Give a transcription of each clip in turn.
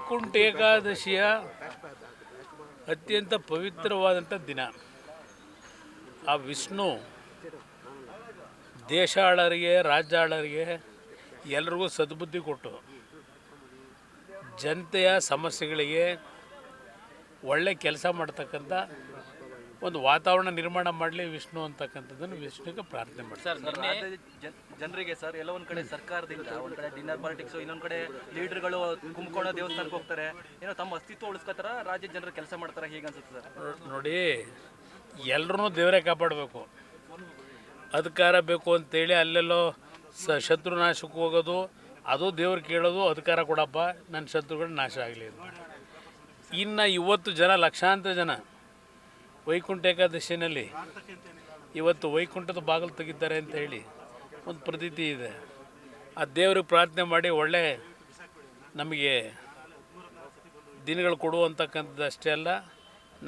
ವೈಕುಂಠ ಏಕಾದಶಿಯ ಅತ್ಯಂತ ಪವಿತ್ರವಾದಂಥ ದಿನ. ಆ ವಿಷ್ಣು ದೇಶಾಳರಿಗೆ, ರಾಜ್ಯಾಳರಿಗೆ ಎಲ್ರಿಗೂ ಸದ್ಬುದ್ಧಿ ಕೊಟ್ಟು ಜನತೆಯ ಸಮಸ್ಯೆಗಳಿಗೆ ಒಳ್ಳೆ ಕೆಲಸ ಮಾಡ್ತಕ್ಕಂಥ ಒಂದು ವಾತಾವರಣ ನಿರ್ಮಾಣ ಮಾಡಲಿ ವಿಷ್ಣು ಅಂತಕ್ಕಂಥದ್ದನ್ನು ವಿಷ್ಣುಗೆ ಪ್ರಾರ್ಥನೆ ಮಾಡ್ತಾರೆ ಸರ್ ನಿನ್ನೆ ಜನರಿಗೆ ಸರ್ ಎಲ್ಲ ಒಂದ್ ಕಡೆ ಸರ್ಕಾರದಿಂದ ಒಂದ್ ಕಡೆ ಡಿನ್ನರ್ ಪಾಲಿಟಿಕ್ಸ್ ಇನ್ನೊಂದ್ ಕಡೆ ಲೀಡರ್ಗಳು ಕುಂಭಕೋಣ ದೇವಸ್ಥಾನಕ್ಕೆ ಹೋಗ್ತಾರೆ. ಏನೋ ತಮ್ಮ ಅಸ್ತಿತ್ವ ಉಳಿಸ್ಕೊತಾರ ರಾಜ್ಯ ಜನರು ಕೆಲಸ ಮಾಡ್ತಾರ ಹೀಗೆ ಅನ್ಸುತ್ತೆ ಸರ್? ನೋಡಿ ಎಲ್ಲರೂ ದೇವರೇ ಕಾಪಾಡಬೇಕು. ಅಧಿಕಾರ ಬೇಕು ಅಂತೇಳಿ ಅಲ್ಲೆಲ್ಲೋ ಸ ಶತ್ರುನಾಶಕ್ಕೆ ಹೋಗೋದು ಅದು ದೇವ್ರು ಕೇಳೋದು ಅಧಿಕಾರ ಕೊಡಪ್ಪ ನನ್ನ ಶತ್ರುಗಳು ನಾಶ ಆಗಲಿ ಅಂತ. ಇನ್ನು ಇವತ್ತು ಜನ ಲಕ್ಷಾಂತರ ಜನ ವೈಕುಂಠ ಏಕಾದಶಿನಲ್ಲಿ ಇವತ್ತು ವೈಕುಂಠದ ಬಾಗಿಲು ತೆಗಿತಾರೆ ಅಂತ ಹೇಳಿ ಒಂದು ಪ್ರತೀತಿ ಇದೆ. ಆ ದೇವ್ರಿಗೆ ಪ್ರಾರ್ಥನೆ ಮಾಡಿ ಒಳ್ಳೆ ನಮಗೆ ದಿನಗಳು ಕೊಡುವಂತಕ್ಕಂಥದ್ದು ಅಷ್ಟೇ ಅಲ್ಲ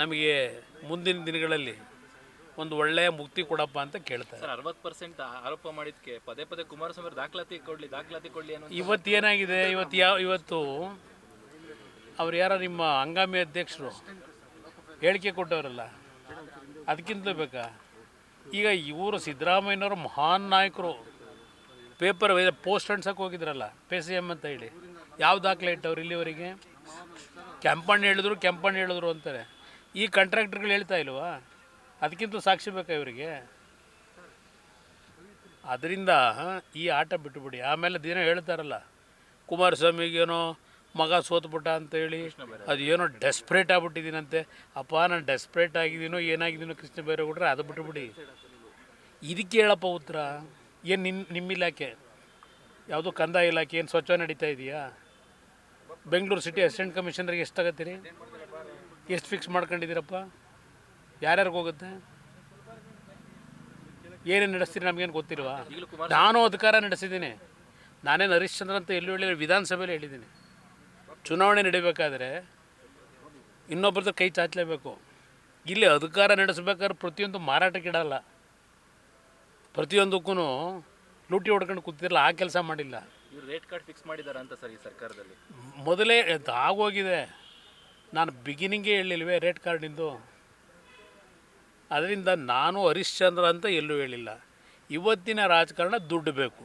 ನಮಗೆ ಮುಂದಿನ ದಿನಗಳಲ್ಲಿ ಒಂದು ಒಳ್ಳೆಯ ಮುಕ್ತಿ ಕೊಡಪ್ಪ ಅಂತ ಕೇಳ್ತಾರೆ. ಅರವತ್ತು ಪರ್ಸೆಂಟ್ ಆರೋಪ ಮಾಡಿದ್ದಕ್ಕೆ ಪದೇ ಪದೇ ಕುಮಾರಸ್ವಾಮಿ ದಾಖಲಾತಿ ಕೊಡಲಿ ದಾಖಲಾತಿ ಕೊಡಲಿ ಅನ್ನೋ ಇವತ್ತು ಏನಾಗಿದೆ? ಇವತ್ತು ಯಾವ ಇವತ್ತು ಅವ್ರು ಯಾರೋ ನಿಮ್ಮ ಹಂಗಾಮಿ ಅಧ್ಯಕ್ಷರು ಹೇಳಿಕೆ ಕೊಟ್ಟವರಲ್ಲ? ಅದಕ್ಕಿಂತ ಬೇಕಾ? ಈಗ ಇವರು ಸಿದ್ದರಾಮಯ್ಯನವರು ಮಹಾನ್ ನಾಯಕರು. ಪೇಪರ್ ಪೋಸ್ಟ್ ಅಂಡ್ಸಕ್ಕೆ ಹೋಗಿದ್ರಲ್ಲ, ಪೇ ಸಿ ಎಂ ಅಂತ ಹೇಳಿ. ಯಾವ ದಾಖಲೆ ಇಟ್ಟವ್ರು ಇಲ್ಲಿವರೆಗೆ? ಕೆಂಪಣ್ಣ ಹೇಳಿದ್ರು ಕೆಂಪಣ್ಣ ಹೇಳಿದ್ರು ಅಂತಾರೆ. ಈ ಕಾಂಟ್ರಾಕ್ಟರ್ಗಳು ಹೇಳ್ತಾ ಇಲ್ವಾ? ಅದಕ್ಕಿಂತ ಸಾಕ್ಷಿ ಬೇಕಾ ಇವರಿಗೆ? ಅದರಿಂದ ಈ ಆಟ ಬಿಟ್ಟುಬಿಡಿ ಆಮೇಲೆ ದಿನ ಹೇಳ್ತಾರಲ್ಲ, ಕುಮಾರಸ್ವಾಮಿಗೇನೋ ಮಗ ಸೋತ್ಬಿಟ್ಟ ಅಂತೇಳಿ ಅದು ಏನೋ ಡೆಸ್ಪ್ರೇಟ್ ಆಗ್ಬಿಟ್ಟಿದ್ದೀನಂತೆ. ಅಪ್ಪ ನಾನು ಡೆಸ್ಪ್ರೇಟ್ ಆಗಿದ್ದೀನೋ ಏನಾಗಿದ್ದೀನೋ ಕೃಷ್ಣ ಬೈರೇಗೌಡ್ರೆ ಅದು ಬಿಟ್ಟುಬಿಡಿ ಇದಕ್ಕೆ ಹೇಳಪ್ಪ ಉತ್ತರ ಏನು ನಿನ್ನ ನಿಮ್ಮ ಇಲಾಖೆ? ಯಾವುದೋ ಕಂದಾಯ ಇಲಾಖೆ ಏನು ಸ್ವಚ್ಛ ನಡೀತಾ ಇದೆಯಾ? ಬೆಂಗಳೂರು ಸಿಟಿ ಅಸಿಸ್ಟೆಂಟ್ ಕಮಿಷನರ್ಗೆ ಎಷ್ಟು ತಗೋತೀರಿ ಎಷ್ಟು ಫಿಕ್ಸ್ ಮಾಡ್ಕೊಂಡಿದ್ದೀರಪ್ಪ? ಯಾರ್ಯಾರಿಗೆ ಹೋಗುತ್ತೆ? ಏನೇನು ನಡೆಸ್ತೀರಿ ನಮಗೇನು ಗೊತ್ತಿಲ್ವಾ? ನಾನು ಅಧಿಕಾರ ನಡೆಸಿದ್ದೀನಿ. ನಾನೇನು ಹರಿಶ್ಚಂದ್ರ ಅಂತ ಎಲ್ಲೂ ಹೇಳಿದ್ರೆ ವಿಧಾನಸಭೆಯಲ್ಲಿ ಹೇಳಿದ್ದೀನಿ. ಚುನಾವಣೆ ನಡಿಬೇಕಾದ್ರೆ ಇನ್ನೊಬ್ಬರದ ಕೈ ಚಾಚಲೇಬೇಕು. ಇಲ್ಲಿ ಅಧಿಕಾರ ನಡೆಸಬೇಕಾದ್ರೆ ಪ್ರತಿಯೊಂದು ಮಾರಾಟಕ್ಕಿಡಲ್ಲ ಪ್ರತಿಯೊಂದಕ್ಕೂ ಲೂಟಿ ಹೊಡ್ಕೊಂಡು ಕೂತಿರಲ್ಲ ಆ ಕೆಲಸ ಮಾಡಿಲ್ಲ. ರೇಟ್ ಕಾರ್ಡ್ ಫಿಕ್ಸ್ ಮಾಡಿದ್ದಾರೆ ಅಂತ ಸರ್ ಈ ಸರ್ಕಾರದಲ್ಲಿ? ಮೊದಲೇ ಅದು ಆಗೋಗಿದೆ. ನಾನು ಬಿಗಿನಿಂಗೇ ಹೇಳಿಲ್ವೇ ರೇಟ್ ಕಾರ್ಡಿಂದು ಅದರಿಂದ ನಾನು ಹರಿಶ್ಚಂದ್ರ ಅಂತ ಎಲ್ಲೂ ಹೇಳಿಲ್ಲ. ಇವತ್ತಿನ ರಾಜಕಾರಣ ದುಡ್ಡು ಬೇಕು.